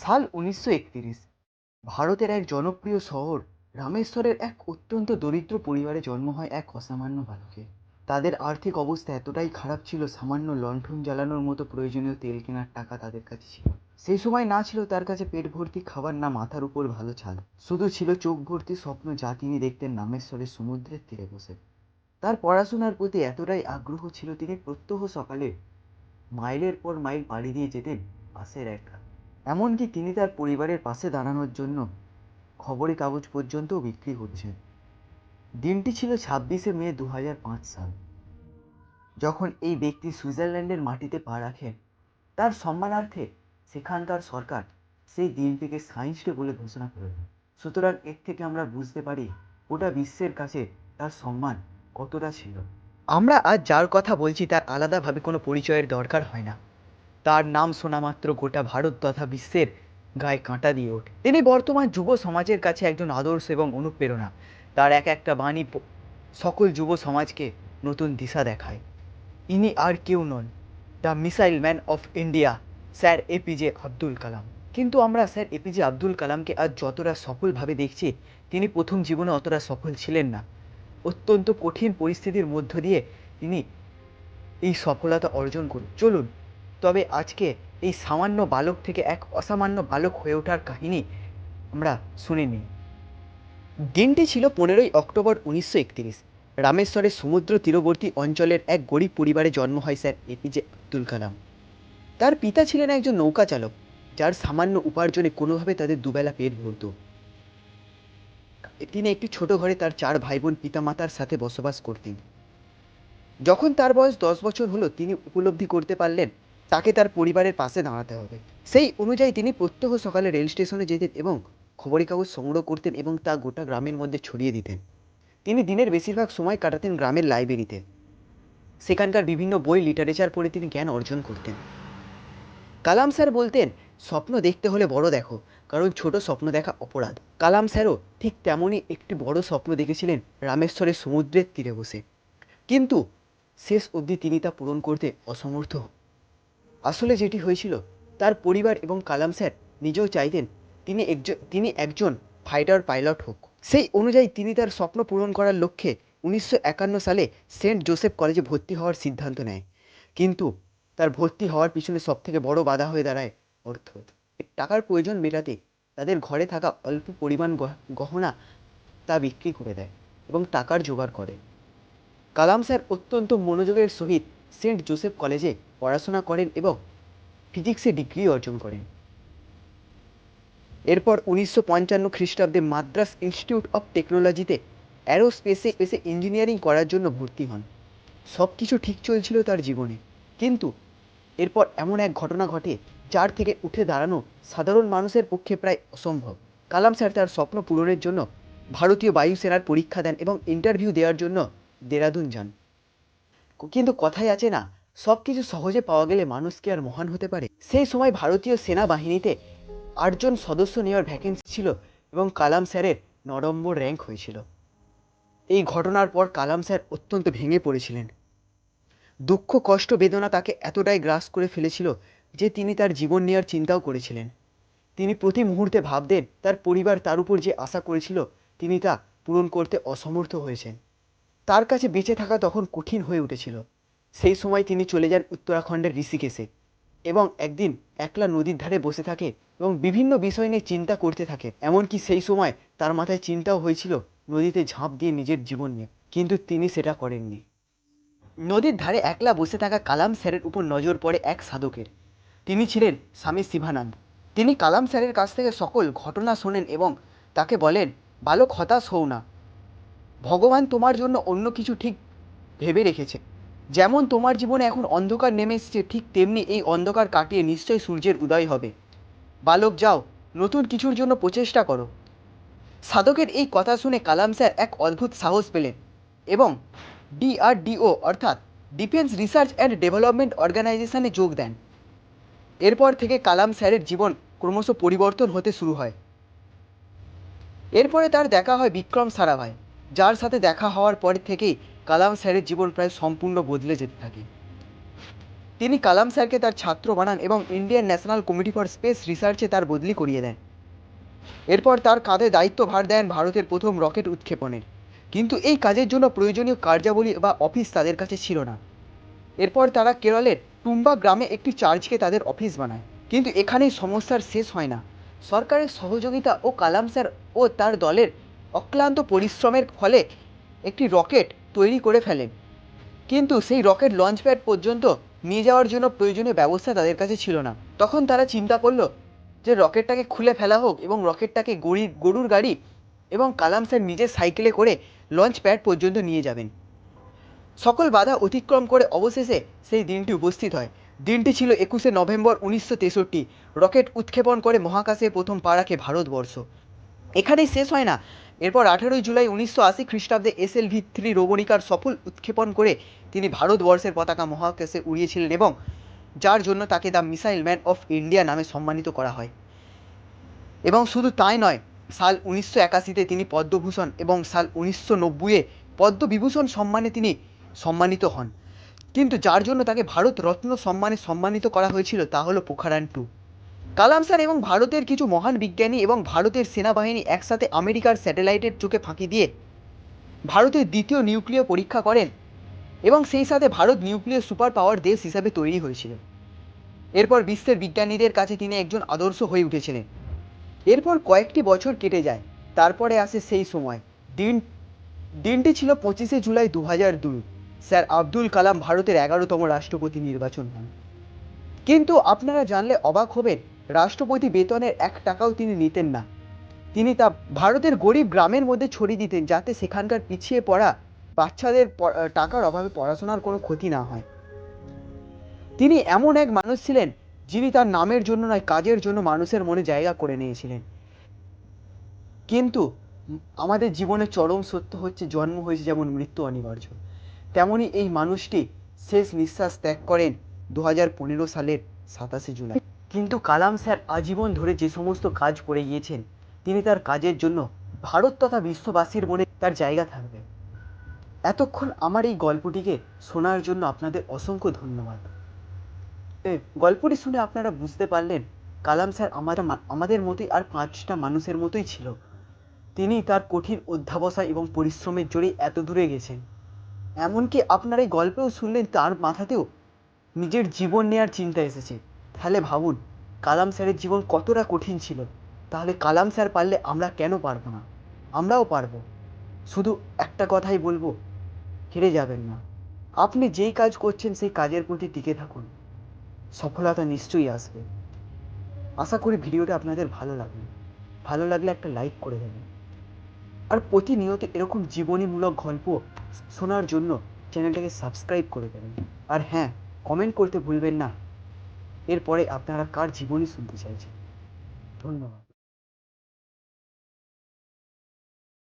সাল উনিশশো একতিরিশ। ভারতের এক জনপ্রিয় শহর, রামেশ্বরের এক অত্যন্ত দরিদ্র পরিবারে জন্ম হয় এক অসামান্য বালকের তাদের আর্থিক অবস্থা এতটাই খারাপ ছিল, সামান্য লণ্ঠন জ্বালানোর মতো প্রয়োজনীয় তেল কেনার টাকা তাদের কাছে ছিল। সেই সময় না ছিল তার কাছে পেট ভর্তি খাবার, না মাথার উপর ভালো ছাদ শুধু ছিল চোখ ভর্তি স্বপ্ন যা তিনি দেখতেন রামেশ্বরের সমুদ্রের তীরে বসে। তার পড়াশোনার প্রতি এতটাই আগ্রহ ছিল, তিনি প্রত্যহ সকালে মাইলের পর মাইল পাড়ি দিয়ে যেতেন পাশের এক। এমনকি তিনি তার পরিবারের পাশে দাঁড়ানোর জন্য খবরের কাগজ পর্যন্তও বিক্রি করছেন দিনটি ছিল ছাব্বিশে মে দু হাজার পাঁচ সাল। যখন এই ব্যক্তি সুইজারল্যান্ডের মাটিতে পা রাখেন তার সম্মানার্থে সেখানকার সরকার সেই দিনটিকে সায়েন্স ডে বলে ঘোষণা করে সুতরাং এর থেকে আমরা বুঝতে পারি গোটা বিশ্বের কাছে তার সম্মান কতটা ছিল। আমরা আজ যার কথা বলছি তার আলাদাভাবে কোনো পরিচয়ের দরকার হয় না। তার নাম শোনা মাত্র গোটা ভারত তথা বিশ্বের গায়ে কাঁটা দিয়ে ওঠে। তিনি বর্তমান যুব সমাজের কাছে একজন আদর্শ এবং অনুপ্রেরণা। তার এক একটা বাণী সকল যুব সমাজকে নতুন দিশা দেখায়। ইনি আর কেউ নন, the missile man of India, sir APJ Abdul Kalam. কিন্তু আমরা স্যার এপিজে আব্দুল কালামকে আজ যতটা সফলভাবে দেখছি, তিনি প্রথম জীবনে অতটা সফল ছিলেন না। অত্যন্ত কঠিন পরিস্থিতির মধ্য দিয়ে তিনি এই সফলতা অর্জন করুন। চলুন তবে আজকে এই সামান্য বালক থেকে এক অসামান্য বালক হয়ে ওঠার কাহিনী আমরা শুনে নিই। দিনটি ছিল পনেরোই অক্টোবর উনিশশো একতিরিশ। রামেশ্বরের সমুদ্র তীরবর্তী অঞ্চলের এক গরিব পরিবারে জন্ম হয় স্যার এপিজে আব্দুল কালাম। তার পিতা ছিলেন একজন নৌকা চালক যার সামান্য উপার্জনে কোনোভাবে তাদের দুবেলা পেট ভরত। তিনি একটি ছোট ঘরে তার চার ভাই বোন পিতামাতার সাথে বসবাস করতেন। যখন তার বয়স দশ বছর হলো, তিনি উপলব্ধি করতে পারলেন তাকে তার পরিবারের পাশে দাঁড়াতে হবে। সেই অনুযায়ী তিনি প্রত্যহ সকালে রেল স্টেশনে যেতেন এবং খবরের কাগজ সংগ্রহ করতেন এবং তা গোটা গ্রামের মধ্যে ছড়িয়ে দিতেন। তিনি দিনের বেশিরভাগ সময় কাটাতেন গ্রামের লাইব্রেরিতে। সেখানকার বিভিন্ন বই, লিটারেচার পড়ে তিনি জ্ঞান অর্জন করতেন। কালাম স্যার বলতেন, স্বপ্ন দেখতে হলে বড় দেখো, কারণ ছোট স্বপ্ন দেখা অপরাধ। কালাম স্যারও ঠিক তেমনই একটি বড় স্বপ্ন দেখেছিলেন রামেশ্বরের সমুদ্রের তীরে বসে। কিন্তু শেষ অবধি তিনি তা পূরণ করতে অসমর্থ। আসলে যেটি হয়েছিল, তার পরিবার এবং কালাম স্যার নিজেও চাইতেন তিনি একজন তিনি একজন ফাইটার পাইলট হোক। সেই অনুযায়ী তিনি তার স্বপ্ন পূরণ করার লক্ষ্যে উনিশশো একান্ন সালে সেন্ট জোসেফ কলেজে ভর্তি হওয়ার সিদ্ধান্ত নেয়। কিন্তু তার ভর্তি হওয়ার পিছনে সবথেকে বড় বাধা হয়ে দাঁড়ায় অর্থ। টাকার প্রয়োজন মেটাতে তাদের ঘরে থাকা অল্প পরিমাণ গহ- গহনা তা বিক্রি করে দেয় এবং টাকার জোগাড় করে। কালাম স্যার অত্যন্ত মনোযোগের সহিত সেন্ট জোসেফ কলেজে পড়াশোনা করেন এবং ফিজিক্সে ডিগ্রি অর্জন করেন। এরপর উনিশশো পঞ্চান্ন খ্রিস্টাব্দে মাদ্রাস ইনস্টিটিউট অফ টেকনোলজিতে অ্যারোস্পেসে স্পেসে ইঞ্জিনিয়ারিং করার জন্য ভর্তি হন। সব কিছু ঠিক চলছিল তার জীবনে। কিন্তু এরপর এমন এক ঘটনা ঘটে যার থেকে উঠে দাঁড়ানো সাধারণ মানুষের পক্ষে প্রায় অসম্ভব। কালাম স্যার তার স্বপ্ন পূরণের জন্য ভারতীয় বায়ুসেনার পরীক্ষা দেন এবং ইন্টারভিউ দেওয়ার জন্য দেরাদুন যান। কিন্তু কথাই আছে না সব কিছু সহজে পাওয়া গেলে মানুষ কি আর মহান হতে পারে? সেই সময় ভারতীয় সেনাবাহিনীতে আটজন সদস্য নেওয়ার ভ্যাকেন্সি ছিল এবং কালাম স্যারের ন র্যাঙ্ক হয়েছিল। এই ঘটনার পর কালাম স্যার অত্যন্ত ভেঙে পড়েছিলেন। দুঃখ, কষ্ট, বেদনা তাকে এতটাই গ্রাস করে ফেলেছিল যে তিনি তার জীবন নেওয়ার চিন্তাও করেছিলেন। তিনি প্রতি মুহূর্তে ভাবতেন তার পরিবার তার উপর যে আশা করেছিল তিনি তা পূরণ করতে অসমর্থ হয়েছেন। তার কাছে বেঁচে থাকা তখন কঠিন হয়ে উঠেছিল। সেই সময় তিনি চলে যান উত্তরাখণ্ডের ঋষিকেশে এবং একদিন একলা নদীর ধারে বসে থাকে এবং বিভিন্ন বিষয় নিয়ে চিন্তা করতে থাকে। এমনকি সেই সময় তার মাথায় চিন্তাও হয়েছিল নদীতে ঝাঁপ দিয়ে নিজের জীবন নিয়ে। কিন্তু তিনি সেটা করেননি। নদীর ধারে একলা বসে থাকা কালাম স্যারের উপর নজর পড়ে এক সাধকের। তিনি ছিলেন স্বামী শিবানন্দ। তিনি কালাম স্যারের কাছ থেকে সকল ঘটনা শোনেন এবং তাকে বলেন, বালক হতাশ হও না। ভগবান তোমার জন্য অন্য কিছু ঠিক ভেবে রেখেছে। যেমন তোমার জীবনে এখন অন্ধকার নেমে এসেছে, ঠিক তেমনি এই অন্ধকার কাটিয়ে নিশ্চয়ই সূর্যের উদয় হবে। বালক, যাও, নতুন কিছুর জন্য প্রচেষ্টা করো। সাধকের এই কথা শুনে কালাম স্যার এক অদ্ভুত সাহস পেলেন এবং ডিআরডিও অর্থাৎ ডিফেন্স রিসার্চ অ্যান্ড ডেভেলপমেন্ট অর্গানাইজেশনে যোগ দেন। এরপর থেকে কালাম স্যারের জীবন ক্রমশ পরিবর্তন হতে শুরু হয়। এরপরে তার দেখা হয় বিক্রম সারাভাই, যার সাথে দেখা হওয়ার পর থেকেই কালাম স্যারের জীবন প্রায় সম্পূর্ণ বদলে যেতে থাকে। তিনি কালাম স্যারকে তার ছাত্র বানান এবং Indian national committee for space রিসার্চে তার বদলি করিয়ে দেন। এরপর তার কাঁধে দায়িত্বভার দেন ভারতের প্রথম রকেট উৎক্ষেপণের। কিন্তু এই কাজের জন্য প্রয়োজনীয় কার্যাবলী বা অফিস তাদের কাছে ছিল না। এরপর তারা কেরলের টুম্বা গ্রামে একটি চার্চকে তাদের অফিস বানায়। কিন্তু এখানেই সমস্যার শেষ হয় না। সরকারের সহযোগিতা ও কালাম স্যার ও তার দলের অক্লান্ত পরিশ্রমের ফলে একটি রকেট তৈরি করে ফেলেন। কিন্তু সেই রকেট লঞ্চ প্যাড পর্যন্ত নিয়ে যাওয়ার জন্য প্রয়োজনীয় ব্যবস্থা তাদের কাছে ছিল না। তখন তারা চিন্তা করল যে রকেটটাকে খুলে ফেলা হোক এবং রকেটটাকে গড়ি গরুর গাড়ি এবং কালাম স্যার নিজের সাইকেলে করে লঞ্চ প্যাড পর্যন্ত নিয়ে যাবেন। সকল বাধা অতিক্রম করে অবশেষে সেই দিনটি উপস্থিত হয়। দিনটি ছিল একুশে নভেম্বর উনিশশো তেষট্টি। রকেট উৎক্ষেপণ করে মহাকাশে প্রথম পা রাখে ভারতবর্ষ। এখানেই শেষ হয় না। এরপর আঠেরোই জুলাই উনিশশো আশি খ্রিস্টাব্দে এস এল ভি থ্রি রোবনিকার সফল উৎক্ষেপণ করে তিনি ভারতবর্ষের পতাকা মহাকাশে উড়িয়েছিলেন এবং যার জন্য তাকে the missile man of India নামে সম্মানিত করা হয়। এবং শুধু তাই নয়, সাল উনিশশো একাশিতে তিনি পদ্মভূষণ এবং সাল উনিশশো নব্বইয়ে পদ্মবিভূষণ সম্মানে তিনি সম্মানিত হন। কিন্তু যার জন্য তাকে ভারত রত্ন সম্মানে সম্মানিত করা হয়েছিল তা হলো পোখারান টু। কালাম স্যার এবং ভারতের কিছু মহান বিজ্ঞানী এবং ভারতের সেনাবাহিনী একসাথে আমেরিকার স্যাটেলাইটের চোখে ফাঁকি দিয়ে ভারতের দ্বিতীয় নিউক্লিয় পরীক্ষা করেন এবং সেই সাথে ভারত নিউক্লিয় সুপার পাওয়ার দেশ হিসাবে তৈরি হয়েছিল। এরপর বিশ্বের বিজ্ঞানীদের কাছে তিনি একজন আদর্শ হয়ে উঠেছিলেন। এরপর কয়েকটি বছর কেটে যায়, তারপরে আসে সেই সময়। দিন, দিনটি ছিল পঁচিশে জুলাই দু হাজার দুই। স্যার আব্দুল কালাম ভারতের এগারোতম রাষ্ট্রপতি নির্বাচন হন। কিন্তু আপনারা জানলে অবাক হবেন রাষ্ট্রপতি বেতনের এক টাকাও তিনি নিতেন না। তিনি তা ভারতের গরিব গ্রামের মধ্যে ছড়িয়ে দিতেন যাতে সেখানকার পিছিয়ে পড়া বাচ্চাদের টাকার অভাবে পড়াশোনার কোনো ক্ষতি না হয়। তিনি এমন এক মানুষ ছিলেন যিনি তার নামের জন্য নয়, কাজের জন্য মানুষের মনে জায়গা করে নিয়েছিলেন। কিন্তু আমাদের জীবনে চরম সত্য হচ্ছে জন্ম হয়েছে যেমন মৃত্যু অনিবার্য। তেমনি এই মানুষটি শেষ নিঃশ্বাস ত্যাগ করেন দু হাজার পনেরো সালের সাতাশে জুলাই। কিন্তু কালাম স্যার আজীবন ধরে যে সমস্ত কাজ করে গিয়েছেন, তিনি তার কাজের জন্য ভারত তথা বিশ্ববাসীর মনে তার জায়গা থাকবে। এতক্ষণ আমার এই গল্পটিকে শোনার জন্য আপনাদের অসংখ্য ধন্যবাদ। গল্পটি শুনে আপনারা বুঝতে পারলেন, কালাম স্যার আমাদের আমাদের মতোই আর পাঁচটা মানুষের মতোই ছিল। তিনি তার কঠিন অধ্যাবসায় এবং পরিশ্রমের জোরেই এত দূরে গেছেন। এমনকি আপনার এই গল্পেও শুনলেন তার মাথাতেও নিজের জীবন নেওয়ার চিন্তা এসেছে। তাহলে ভাবুন, কালাম স্যারের জীবন কতটা কঠিন ছিল? তাহলে কালাম স্যার পারলে আমরা কেন পারব না? আমরাও পারব। শুধু একটা কথাই বলব, হেরে যাবেন না। আপনি যেই কাজ করছেন সেই কাজের প্রতি টিকে থাকুন। সফলতা নিশ্চয়ই আসবে। আশা করি ভিডিওটা আপনাদের ভালো লাগবে ভালো লাগলে একটা লাইক করে দেবেন। আর প্রতিনিয়ত এরকম জীবনীমূলক গল্প শোনার জন্য চ্যানেলটাকে সাবস্ক্রাইব করে দেবেন। আর হ্যাঁ কমেন্ট করতে ভুলবেন না। এরপরে আপনারা কার জীবনী শুনতে চাইছেন? ধন্যবাদ।